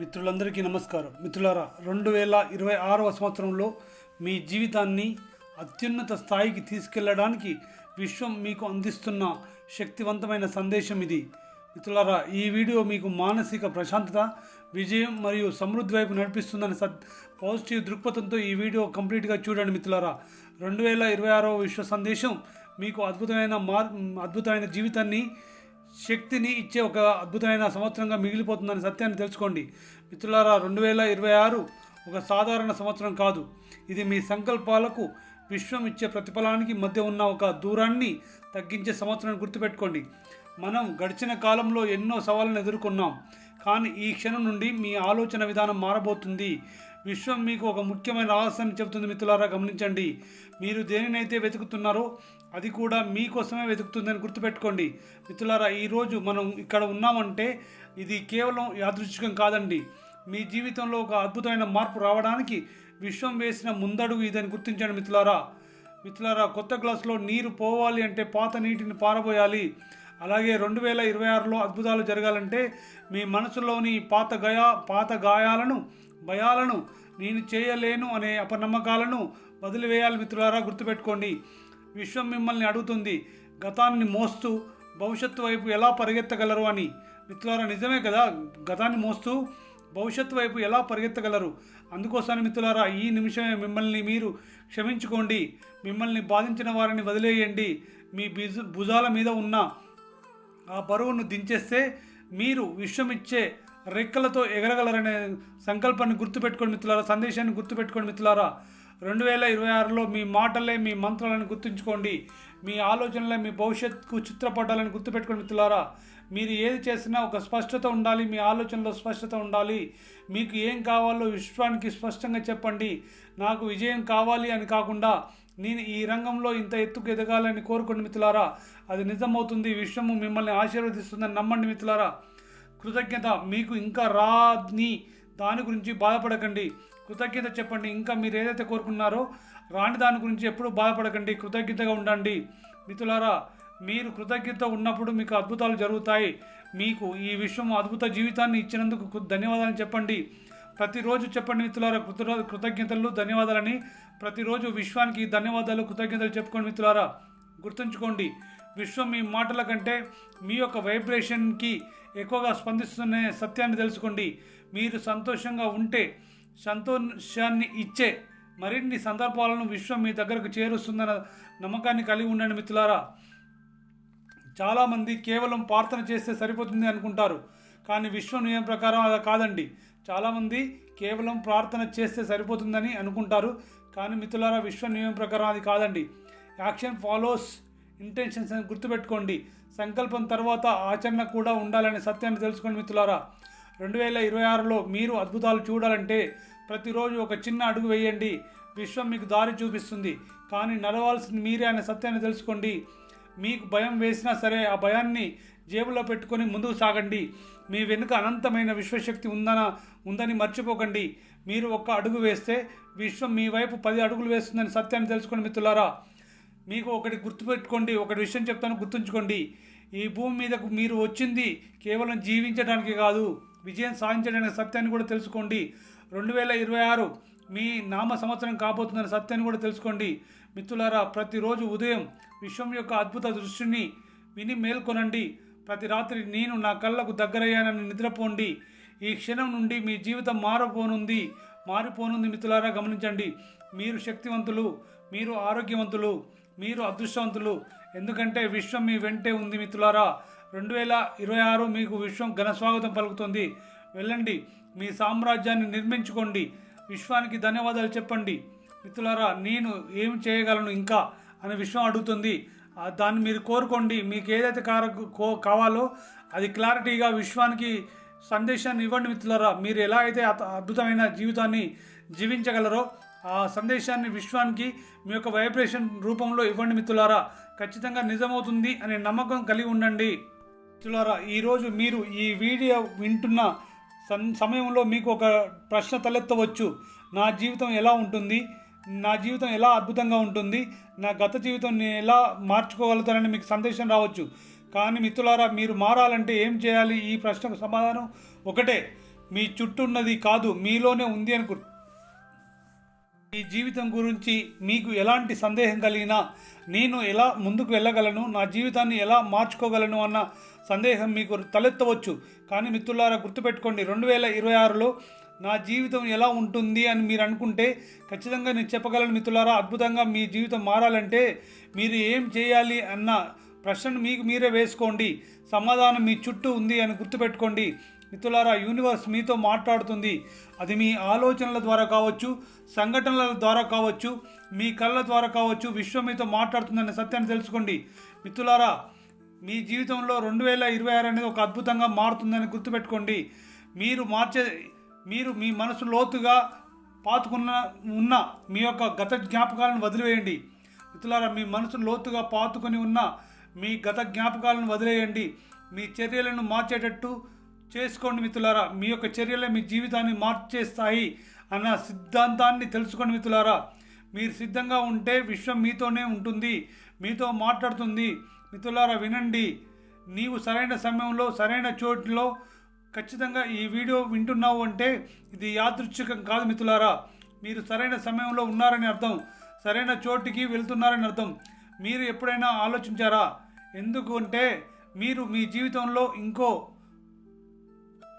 మిత్రులందరికీ నమస్కారం. మిత్రులారా రెండు వేల ఇరవై ఆరవ సంవత్సరంలో మీ జీవితాన్ని అత్యున్నత స్థాయికి తీసుకెళ్ళడానికి విశ్వం మీకు అందిస్తున్న శక్తివంతమైన సందేశం ఇది. మిత్రులారా ఈ వీడియో మీకు మానసిక ప్రశాంతత విజయం మరియు సమృద్ధి వైపు నడిపిస్తుందని సద్ పాజిటివ్ దృక్పథంతో ఈ వీడియో కంప్లీట్గా చూడండి మిత్రులారా. రెండు వేల ఇరవై ఆరవ విశ్వ సందేశం మీకు అద్భుతమైన మార్ అద్భుతమైన జీవితాన్ని శక్తిని ఇచ్చే ఒక అద్భుతమైన సంవత్సరంగా మిగిలిపోతుందని సత్యాన్ని తెలుసుకోండి. మిత్రులారా రెండు వేల ఇరవై ఆరు ఒక సాధారణ సంవత్సరం కాదు. ఇది మీ సంకల్పాలకు విశ్వం ఇచ్చే ప్రతిఫలానికి మధ్య ఉన్న ఒక దూరాన్ని తగ్గించే సంవత్సరం గుర్తుపెట్టుకోండి. మనం గడిచిన కాలంలో ఎన్నో సవాళ్ళను ఎదుర్కొన్నాం. కానీ ఈ క్షణం నుండి మీ ఆలోచన విధానం మారబోతుంది. విశ్వం మీకు ఒక ముఖ్యమైన రహస్యాన్ని చెబుతుంది మిత్రులారా గమనించండి. మీరు దేనినైతే వెతుకుతున్నారో అది కూడా మీకోసమే వెతుకుతుందని గుర్తుపెట్టుకోండి. మిత్రులారా ఈరోజు మనం ఇక్కడ ఉన్నామంటే ఇది కేవలం యాదృచ్ఛికం కాదండి. మీ జీవితంలో ఒక అద్భుతమైన మార్పు రావడానికి విశ్వం వేసిన ముందడుగు ఇదని గుర్తించండి మిత్రులారా. మిత్రులారా కొత్త గ్లాసులో నీరు పోవాలి అంటే పాత నీటిని పారబోయాలి. అలాగే రెండు వేల ఇరవై ఆరులో అద్భుతాలు జరగాలంటే మీ మనసులోని పాత గయా పాత గాయాలను భయాలను నేను చేయలేను అనే అపనమ్మకాలను వదిలివేయాలి మిత్రులారా గుర్తుపెట్టుకోండి. విశ్వం మిమ్మల్ని అడుగుతుంది గతాన్ని మోస్తూ భవిష్యత్తు వైపు ఎలా పరిగెత్తగలరు అని. మిత్రులారా నిజమే కదా గతాన్ని మోస్తూ భవిష్యత్తు వైపు ఎలా పరిగెత్తగలరు? అందుకోసమని మిత్రులారా ఈ నిమిషమే మిమ్మల్ని మీరు క్షమించుకోండి మిమ్మల్ని బాధించిన వారిని వదిలేయండి. మీ బిజు భుజాల మీద ఉన్న ఆ బరువును దించేస్తే మీరు విశ్వమిచ్చే రెక్కలతో ఎగరగలరనే సంకల్పాన్ని గుర్తుపెట్టుకోండి మిత్రులారా సందేశాన్ని గుర్తుపెట్టుకోండి మిత్రులారా. రెండు వేల ఇరవై ఆరులో మీ మాటలే మీ మంత్రాలను గుర్తుంచుకోండి. మీ ఆలోచనలే మీ భవిష్యత్తుకు చిత్రపటాలను గుర్తుపెట్టుకోండి మిత్రులారా. మీరు ఏది చేసినా ఒక స్పష్టత ఉండాలి మీ ఆలోచనలో స్పష్టత ఉండాలి. మీకు ఏం కావాలో విశ్వానికి స్పష్టంగా చెప్పండి. నాకు విజయం కావాలి అని కాకుండా నేను ఈ రంగంలో ఇంత ఎత్తుకు ఎదగాలని కోరుకోండి మిత్రులారా. అది నిజమవుతుంది విశ్వము మిమ్మల్ని ఆశీర్వదిస్తుందని నమ్మండి మిత్రులారా. కృతజ్ఞత మీకు ఇంకా రాని దాని గురించి బాధపడకండి. కృతజ్ఞత చెప్పండి. ఇంకా మీరు ఏదైతే కోరుకున్నారో రాని దాని గురించి ఎప్పుడూ బాధపడకండి. కృతజ్ఞతగా ఉండండి. మిత్రులారా మీరు కృతజ్ఞత ఉన్నప్పుడు మీకు అద్భుతాలు జరుగుతాయి. మీకు ఈ విశ్వం అద్భుత జీవితాన్ని ఇచ్చినందుకు ధన్యవాదాలు చెప్పండి. ప్రతిరోజు చెప్పండి మిత్రులారా కృత కృతజ్ఞతలు ధన్యవాదాలని. ప్రతిరోజు విశ్వానికి ధన్యవాదాలు కృతజ్ఞతలు చెప్పుకోండి మిత్రులారా. గుర్తుంచుకోండి విశ్వం మీ మాటల కంటే మీ యొక్క వైబ్రేషన్కి ఎక్కువగా స్పందిస్తున్న సత్యాన్ని తెలుసుకోండి. మీరు సంతోషంగా ఉంటే సంతోషాన్ని ఇచ్చే మరిన్ని సందర్భాలను విశ్వం మీ దగ్గరకు చేరుస్తుందన్న నమ్మకాన్ని కలిగి ఉండండి మిత్రులారా. చాలామంది కేవలం ప్రార్థన చేస్తే సరిపోతుంది అనుకుంటారు కానీ విశ్వ నియమం ప్రకారం అది కాదండి. చాలామంది కేవలం ప్రార్థన చేస్తే సరిపోతుందని అనుకుంటారు కానీ మిత్రులారా విశ్వ నియమం ప్రకారం అది కాదండి. యాక్షన్ ఫాలోస్ ఇంటెన్షన్స్ అని గుర్తుపెట్టుకోండి. సంకల్పం తర్వాత ఆచరణ కూడా ఉండాలనే సత్యాన్ని తెలుసుకోండి మిత్రులారా. రెండు వేల ఇరవై ఆరులో మీరు అద్భుతాలు చూడాలంటే ప్రతిరోజు ఒక చిన్న అడుగు వేయండి. విశ్వం మీకు దారి చూపిస్తుంది. కానీ నడవాల్సింది మీరే అనే సత్యాన్ని తెలుసుకోండి. మీకు భయం వేసినా సరే ఆ భయాన్ని జేబులో పెట్టుకొని ముందుకు సాగండి. మీ వెనుక అనంతమైన విశ్వశక్తి ఉందన ఉందని మర్చిపోకండి. మీరు ఒక్క అడుగు వేస్తే విశ్వం మీ వైపు పది అడుగులు వేస్తుందని సత్యాన్ని తెలుసుకోండి మిత్రులారా. మీకు ఒకటి గుర్తుపెట్టుకోండి ఒకటి విషయం చెప్తాను గుర్తుంచుకోండి. ఈ భూమి మీదకు మీరు వచ్చింది కేవలం జీవించడానికి కాదు. విజయం సాధించడానికి సత్యాన్ని కూడా తెలుసుకోండి. రెండు వేల ఇరవై ఆరు మీ నామ సంవత్సరం కాబోతుందనే సత్యాన్ని కూడా తెలుసుకోండి. మిత్రులారా ప్రతిరోజు ఉదయం విశ్వం యొక్క అద్భుత దృష్టిని విని మేల్కొనండి. ప్రతి రాత్రి నేను నా కళ్ళకు దగ్గరయ్యానని నిద్రపోండి. ఈ క్షణం నుండి మీ జీవితం మారపోనుంది. మారిపోనుంది మిత్రులారా గమనించండి. మీరు శక్తివంతులు మీరు ఆరోగ్యవంతులు మీరు అదృష్టవంతులు. ఎందుకంటే విశ్వం మీ వెంటే ఉంది మిత్రులారా. రెండు వేల ఇరవై ఆరు మీకు విశ్వం ఘన స్వాగతం పలుకుతుంది. వెళ్ళండి మీ సామ్రాజ్యాన్ని నిర్మించుకోండి. విశ్వానికి ధన్యవాదాలు చెప్పండి. మిత్రులారా నేను ఏం చేయగలను ఇంకా అని విశ్వం అడుగుతుంది. దాన్ని మీరు కోరుకోండి. మీకు ఏదైతే కార కో- కావాలో అది క్లారిటీగా విశ్వానికి సందేశాన్ని ఇవ్వండి మిత్రులారా. మీరు ఎలా అయితే అత- అద్భుతమైన జీవితాన్ని జీవించగలరో ఆ సందేశాన్ని విశ్వానికి మీ యొక్క వైబ్రేషన్ రూపంలో ఇవ్వండి మిత్రులారా. ఖచ్చితంగా నిజమవుతుంది అనే నమ్మకం కలిగి ఉండండి. మిత్రులారా ఈరోజు మీరు ఈ వీడియో వింటున్న సం సమయంలో మీకు ఒక ప్రశ్న తలెత్తవచ్చు. నా జీవితం ఎలా ఉంటుంది? నా జీవితం ఎలా అద్భుతంగా ఉంటుంది? నా గత జీవితం నేను ఎలా మార్చుకోగలుగుతానని మీకు సందేశం రావచ్చు. కానీ మిత్రులారా మీరు మారాలంటే ఏం చేయాలి? ఈ ప్రశ్నకు సమాధానం ఒకటే. మీ చుట్టూ ఉన్నది కాదు మీలోనే ఉంది అని గుర్తు ఈ జీవితం గురించి మీకు ఎలాంటి సందేహం కలిగినా నేను ఎలా ముందుకు వెళ్ళగలను నా జీవితాన్ని ఎలా మార్చుకోగలను అన్న సందేహం మీకు తలెత్తవచ్చు. కానీ మిత్రులారా గుర్తుపెట్టుకోండి రెండు వేల ఇరవై ఆరులో నా జీవితం ఎలా ఉంటుంది అని మీరు అనుకుంటే ఖచ్చితంగా నేను చెప్పగలను మిత్రులారా. అద్భుతంగా మీ జీవితం మారాలంటే మీరు ఏం చేయాలి అన్న ప్రశ్నను మీకు మీరే వేసుకోండి. సమాధానం మీ చుట్టూ ఉంది అని గుర్తుపెట్టుకోండి. మిత్రులారా యూనివర్స్ మీతో మాట్లాడుతుంది. అది మీ ఆలోచనల ద్వారా కావచ్చు సంఘటనల ద్వారా కావచ్చు మీ కళ్ళ ద్వారా కావచ్చు విశ్వం మీతో మాట్లాడుతుందనే సత్యాన్ని తెలుసుకోండి. మిత్రులారా మీ జీవితంలో రెండు వేల ఇరవై ఆరు అనేది ఒక అద్భుతంగా మారుతుందని గుర్తుపెట్టుకోండి. మీరు మార్చే మీరు మీ మనసు లోతుగా పాతుకున్న ఉన్న మీ యొక్క గత జ్ఞాపకాలను వదిలివేయండి. మిత్రులారా మీ మనసు లోతుగా పాతుకొని ఉన్న మీ గత జ్ఞాపకాలను వదిలేయండి మీ చర్యలను మార్చేటట్టు చేసుకోండి మిత్రులారా. మీ యొక్క చర్యలే మీ జీవితాన్ని మార్చేస్తాయి అన్న సిద్ధాంతాన్ని తెలుసుకోండి మిత్రులారా. మీరు సిద్ధంగా ఉంటే విశ్వం మీతోనే ఉంటుంది. మీతో మాట్లాడుతుంది. మిత్రులారా వినండి. నీవు సరైన సమయంలో సరైన చోటులో ఖచ్చితంగా ఈ వీడియో వింటున్నావు అంటే ఇది యాదృచ్ఛికం కాదు మిత్రులారా. మీరు సరైన సమయంలో ఉన్నారని అర్థం. సరైన చోటికి వెళ్తున్నారని అర్థం. మీరు ఎప్పుడైనా ఆలోచించారా? ఎందుకు అంటే మీరు మీ జీవితంలో ఇంకో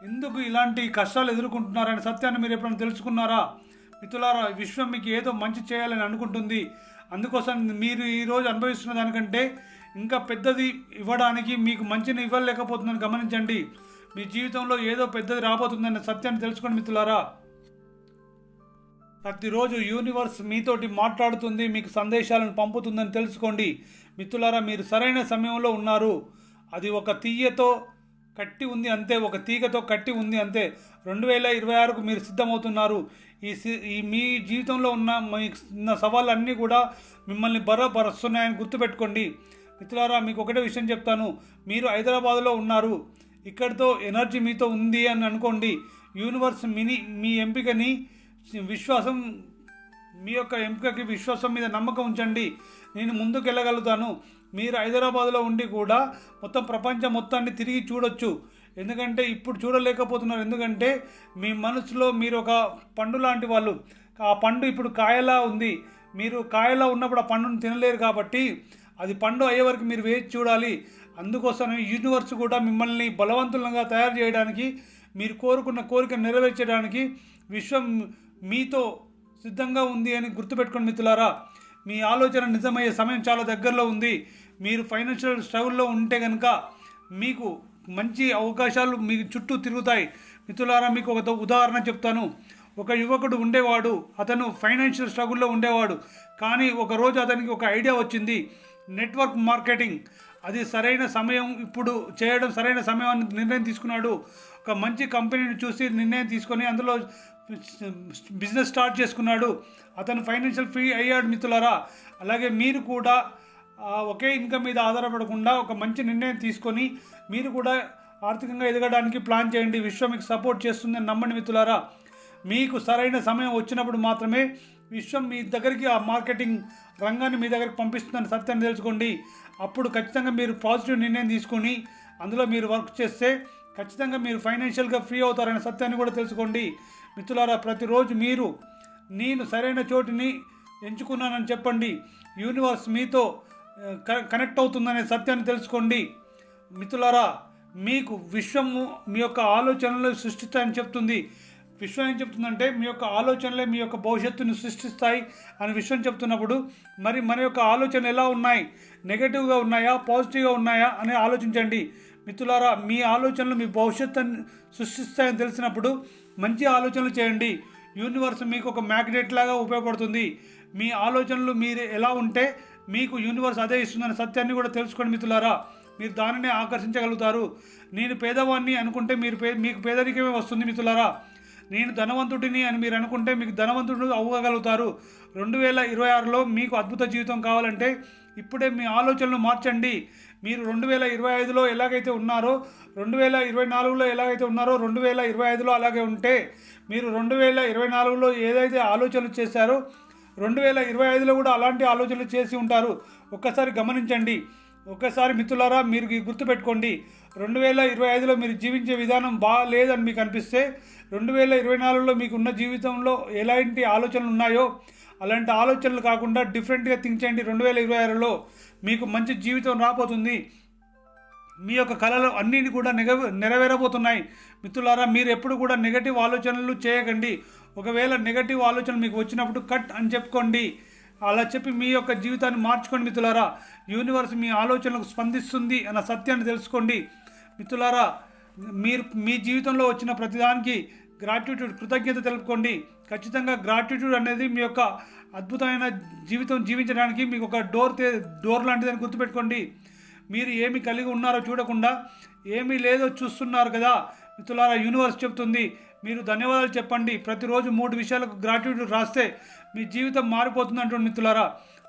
ఎందుకు ఇలాంటి కష్టాలు ఎదుర్కొంటున్నారనే సత్యాన్ని మీరు ఎప్పుడైనా తెలుసుకున్నారా? మిత్రులారా విశ్వం మీకు ఏదో మంచి చేయాలని అనుకుంటుంది. అందుకోసం మీరు ఈరోజు అనుభవిస్తున్న దానికంటే ఇంకా పెద్దది ఇవ్వడానికి మీకు మంచిని ఇవ్వలేకపోతుందని గమనించండి. మీ జీవితంలో ఏదో పెద్దది రాబోతుందనే సత్యాన్ని తెలుసుకోండి మిత్రులారా. ప్రతిరోజు యూనివర్స్ మీతోటి మాట్లాడుతుంది మీకు సందేశాలను పంపుతుందని తెలుసుకోండి. మిత్రులారా మీరు సరైన సమయంలో ఉన్నారు. అది ఒక తీయతో కట్టి ఉంది అంతే ఒక తీగతో కట్టి ఉంది అంతే. రెండు వేల ఇరవై ఆరుకు మీరు సిద్ధమవుతున్నారు. ఈ సి- ఈ మీ జీవితంలో ఉన్న మీ ఉన్న సవాళ్ళన్నీ కూడా మిమ్మల్ని బరపరుస్తున్నాయని గుర్తుపెట్టుకోండి. మిత్రులారా మీకు ఒకటే విషయం చెప్తాను. మీరు హైదరాబాద్లో ఉన్నారు. ఇక్కడితో ఎనర్జీ మీతో ఉంది అని అనుకోండి. యూనివర్స్ మిని మీ ఎంపికని విశ్వాసం మీ యొక్క ఎంపికకి విశ్వాసం మీద నమ్మకం ఉంచండి. నేను ముందుకెళ్ళగలుగుతాను. మీరు హైదరాబాద్లో ఉండి కూడా మొత్తం ప్రపంచం మొత్తాన్ని తిరిగి చూడొచ్చు. ఎందుకంటే ఇప్పుడు చూడలేకపోతున్నారు. ఎందుకంటే మీ మనసులో మీరు ఒక పండు లాంటి వాళ్ళు. ఆ పండు ఇప్పుడు కాయలా ఉంది. మీరు కాయలా ఉన్నప్పుడు ఆ పండును తినలేరు కాబట్టి అది పండు అయ్యే వరకు మీరు వేచి చూడాలి. అందుకోసం యూనివర్స్ కూడా మిమ్మల్ని బలవంతులంగా తయారు చేయడానికి మీరు కోరుకున్న కోరిక నెరవేర్చడానికి విశ్వం మీతో సిద్ధంగా ఉంది అని గుర్తుపెట్టుకోండి మిత్రులారా. మీ ఆలోచన నిజమయ్యే సమయం చాలా దగ్గరలో ఉంది. మీరు ఫైనాన్షియల్ స్ట్రగుల్లో ఉంటే కనుక మీకు మంచి అవకాశాలు మీ చుట్టూ తిరుగుతాయి. మిత్రులారా మీకు ఒక ఉదాహరణ చెప్తాను. ఒక యువకుడు ఉండేవాడు అతను ఫైనాన్షియల్ స్ట్రగుల్లో ఉండేవాడు. కానీ ఒక రోజు అతనికి ఒక ఐడియా వచ్చింది. నెట్వర్క్ మార్కెటింగ్ అది సరైన సమయం ఇప్పుడు చేయడం సరైన సమయం అని నిర్ణయం తీసుకున్నాడు. ఒక మంచి కంపెనీని చూసి నిర్ణయం తీసుకొని అందులో బిజినెస్ స్టార్ట్ చేసుకున్నాడు. అతను ఫైనాన్షియల్ ఫ్రీ అయ్యాడు మిత్రులారా. అలాగే మీరు కూడా ఒకే ఇన్కమ్ మీద ఆధారపడకుండా ఒక మంచి నిర్ణయం తీసుకొని మీరు కూడా ఆర్థికంగా ఎదగడానికి ప్లాన్ చేయండి. విశ్వం మీకు సపోర్ట్ చేస్తుందని నమ్మండి మిత్రులారా. మీకు సరైన సమయం వచ్చినప్పుడు మాత్రమే విశ్వం మీ దగ్గరికి ఆ మార్కెటింగ్ రంగాన్ని మీ దగ్గరికి పంపిస్తుందని సత్యాన్ని తెలుసుకోండి. అప్పుడు ఖచ్చితంగా మీరు పాజిటివ్ నిర్ణయం తీసుకొని అందులో మీరు వర్క్ చేస్తే ఖచ్చితంగా మీరు ఫైనాన్షియల్గా ఫ్రీ అవుతారనే సత్యాన్ని కూడా తెలుసుకోండి. మిత్రులారా ప్రతిరోజు మీరు నేను సరైన చోటుని ఎంచుకున్నానని చెప్పండి. యూనివర్స్ మీతో కనెక్ట్ అవుతుందనే సత్యాన్ని తెలుసుకోండి. మిత్రులారా మీకు విశ్వము మీ యొక్క ఆలోచనలు సృష్టిస్తాయని చెప్తుంది. విశ్వం ఏం చెప్తుందంటే మీ యొక్క ఆలోచనలే మీ యొక్క భవిష్యత్తును సృష్టిస్తాయి అని విశ్వం చెప్తున్నప్పుడు మరి మన యొక్క ఆలోచనలు ఎలా ఉన్నాయి? నెగటివ్గా ఉన్నాయా? పాజిటివ్గా ఉన్నాయా? అని ఆలోచించండి. మిత్రులారా మీ ఆలోచనలు మీ భవిష్యత్తుని సృష్టిస్తాయని తెలిసినప్పుడు మంచి ఆలోచనలు చేయండి. యూనివర్స్ మీకు ఒక మ్యాగ్నెట్ లాగా ఉపయోగపడుతుంది. మీ ఆలోచనలు మీరు ఎలా ఉంటే మీకు యూనివర్స్ అదే ఇస్తుందనే సత్యాన్ని కూడా తెలుసుకోండి మిత్రులారా. మీరు దానిని ఆకర్షించగలుగుతారు. నేను పేదవాడిని అనుకుంటే మీరు పే మీకు పేదరికమే వస్తుంది మిత్రులారా. నేను ధనవంతుడిని అని మీరు అనుకుంటే మీకు ధనవంతుడు అవ్వగలుగుతారు. రెండు వేల ఇరవై ఆరులో మీకు అద్భుత జీవితం కావాలంటే ఇప్పుడే మీ ఆలోచనలు మార్చండి. మీరు రెండు వేల ఇరవై ఐదులో ఎలాగైతే ఉన్నారో రెండు వేల ఇరవై నాలుగులో ఎలాగైతే ఉన్నారో రెండు వేల ఇరవై ఐదులో అలాగే ఉంటే మీరు రెండు వేల ఇరవై నాలుగులో ఏదైతే ఆలోచనలు చేశారో రెండు వేల ఇరవై ఐదులో కూడా అలాంటి ఆలోచనలు చేసి ఉంటారు. ఒక్కసారి గమనించండి. ఒక్కసారి మిత్రులారా మీరు గుర్తుపెట్టుకోండి రెండు వేల ఇరవై ఐదులో మీరు జీవించే విధానం బాగాలేదని మీకు అనిపిస్తే రెండు వేల ఇరవై నాలుగులో మీకు ఉన్న జీవితంలో ఎలాంటి ఆలోచనలు ఉన్నాయో అలాంటి ఆలోచనలు కాకుండా డిఫరెంట్గా థింక్ చేయండి. రెండు వేల ఇరవై ఆరులో మీకు మంచి జీవితం రాబోతుంది. మీ యొక్క కళలు అన్నీ కూడా నెగ నెరవేరబోతున్నాయి. మిత్రులారా మీరు ఎప్పుడు కూడా నెగటివ్ ఆలోచనలు చేయకండి. ఒకవేళ నెగటివ్ ఆలోచనలు మీకు వచ్చినప్పుడు కట్ అని చెప్పుకోండి. అలా చెప్పి మీ యొక్క జీవితాన్ని మార్చుకోండి మిత్రులారా. యూనివర్స్ మీ ఆలోచనలకు స్పందిస్తుంది అన్న సత్యాన్ని తెలుసుకోండి. మిత్రులారా మీరు మీ జీవితంలో వచ్చిన ప్రతిదానికి గ్రాట్యూట్యూడ్ కృతజ్ఞత తెలుపుకోండి. ఖచ్చితంగా గ్రాట్యూట్యూడ్ అనేది మీ యొక్క అద్భుతమైన జీవితం జీవించడానికి మీకు ఒక డోర్ తే డోర్ లాంటిదని గుర్తుపెట్టుకోండి. మీరు ఏమి కలిగి ఉన్నారో చూడకుండా ఏమీ లేదో చూస్తున్నారు కదా మిత్రులారా యూనివర్స్ చెప్తుంది. మీరు ధన్యవాదాలు చెప్పండి. ప్రతిరోజు మూడు విషయాలకు గ్రాట్యూట్యూడ్ రాస్తే మీ జీవితం మారిపోతుంది అంటుంది మిత్రులారా.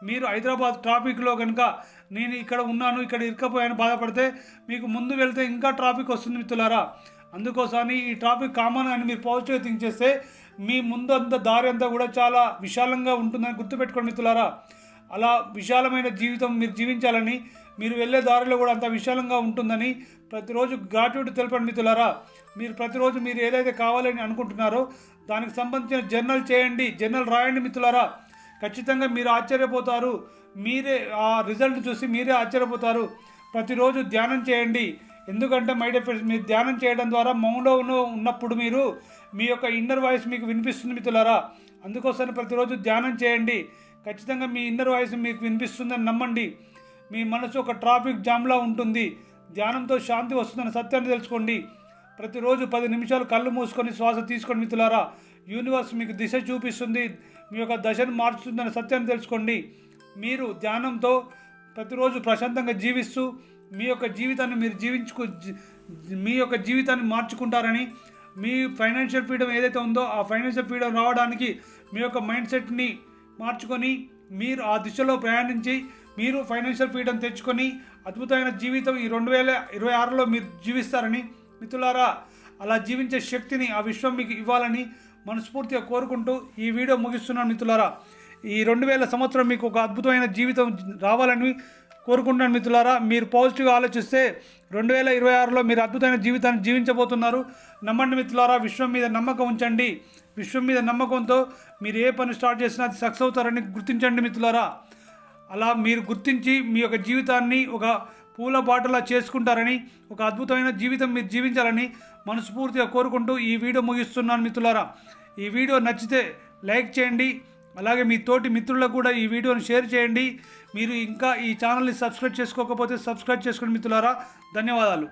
మీరు హైదరాబాద్ ట్రాఫిక్లో కనుక నేను ఇక్కడ ఉన్నాను ఇక్కడ ఇరుకపోయాను బాధపడితే మీకు ముందు వెళ్తే ఇంకా ట్రాఫిక్ వస్తుంది మిత్రులారా. అందుకోసమని ఈ ట్రాఫిక్ కామన్ అని మీరు పాజిటివ్ థింక్ చేస్తే మీ ముందంత దారి అంతా కూడా చాలా విశాలంగా ఉంటుందని గుర్తుపెట్టుకోండి మిత్రులారా. అలా విశాలమైన జీవితం మీరు జీవించాలని మీరు వెళ్ళే దారిలో కూడా అంత విశాలంగా ఉంటుందని ప్రతిరోజు గ్రాట్యూడ్ తెలపండి మిత్రులారా. మీరు ప్రతిరోజు మీరు ఏదైతే కావాలని అనుకుంటున్నారో దానికి సంబంధించిన జర్నల్ చేయండి జర్నల్ రాయండి మిత్రులారా. ఖచ్చితంగా మీరు ఆశ్చర్యపోతారు. మీరే ఆ రిజల్ట్ చూసి మీరే ఆశ్చర్యపోతారు. ప్రతిరోజు ధ్యానం చేయండి. ఎందుకంటే మైండ్ డియర్ ఫ్రెండ్స్ మీరు ధ్యానం చేయడం ద్వారా మౌనంలో ఉన్నప్పుడు మీరు మీ యొక్క ఇన్నర్ వాయిస్ మీకు వినిపిస్తుంది మిత్రులారా. అందుకోసం ప్రతిరోజు ధ్యానం చేయండి. ఖచ్చితంగా మీ ఇన్నర్ వాయిస్ మీకు వినిపిస్తుందని నమ్మండి. మీ మనసు ఒక ట్రాఫిక్ జామ్లా ఉంటుంది. ధ్యానంతో శాంతి వస్తుందని సత్యాన్ని తెలుసుకోండి. ప్రతిరోజు పది నిమిషాలు కళ్ళు మూసుకొని శ్వాస తీసుకొని మిత్రులారా. యూనివర్స్ మీకు దిశ చూపిస్తుంది. మీ యొక్క దశను మార్చుతుందని సత్యాన్ని తెలుసుకోండి. మీరు ధ్యానంతో ప్రతిరోజు ప్రశాంతంగా జీవిస్తూ మీ యొక్క జీవితాన్ని మీరు జీవించుకు మీ యొక్క జీవితాన్ని మార్చుకుంటారని మీ ఫైనాన్షియల్ ఫ్రీడమ్ ఏదైతే ఉందో ఆ ఫైనాన్షియల్ ఫ్రీడమ్ రావడానికి మీ యొక్క మైండ్ సెట్ని మార్చుకొని మీరు ఆ దిశలో ప్రయాణించి మీరు ఫైనాన్షియల్ ఫ్రీడమ్ తెచ్చుకొని అద్భుతమైన జీవితం ఈ రెండు వేల ఇరవై ఆరులో మీరు జీవిస్తారని మిత్రులారా అలా జీవించే శక్తిని ఆ విశ్వం మీకు ఇవ్వాలని మనస్ఫూర్తిగా కోరుకుంటూ ఈ వీడియో ముగిస్తున్నాను మిత్రులారా. ఈ రెండు వేల సంవత్సరం మీకు ఒక అద్భుతమైన జీవితం రావాలని కోరుకుంటున్నాను మిత్రులారా. మీరు పాజిటివ్గా ఆలోచిస్తే రెండు వేల ఇరవై ఆరులో మీరు అద్భుతమైన జీవితాన్ని జీవించబోతున్నారు. నమ్మండి మిత్రులారా విశ్వం మీద నమ్మకం ఉంచండి. విశ్వం మీద నమ్మకంతో మీరు ఏ పని స్టార్ట్ చేసినా అది సక్సెస్ అవుతారని గుర్తించండి మిత్రులారా. అలా మీరు గుర్తించి మీ యొక్క జీవితాన్ని ఒక పూల బాటలా చేసుకుంటారని ఒక అద్భుతమైన జీవితం మీరు జీవించాలని మనస్ఫూర్తిగా కోరుకుంటూ ఈ వీడియో ముగిస్తున్నాను మిత్రులారా. ఈ వీడియో నచ్చితే లైక్ చేయండి అలాగే మీ తోటి మిత్రులకు కూడా ఈ వీడియోని షేర్ చేయండి. మీరు ఇంకా ఈ ఛానల్ని సబ్స్క్రైబ్ చేసుకోకపోతే సబ్స్క్రైబ్ చేసుకోండి మిత్రులారా ధన్యవాదాలు.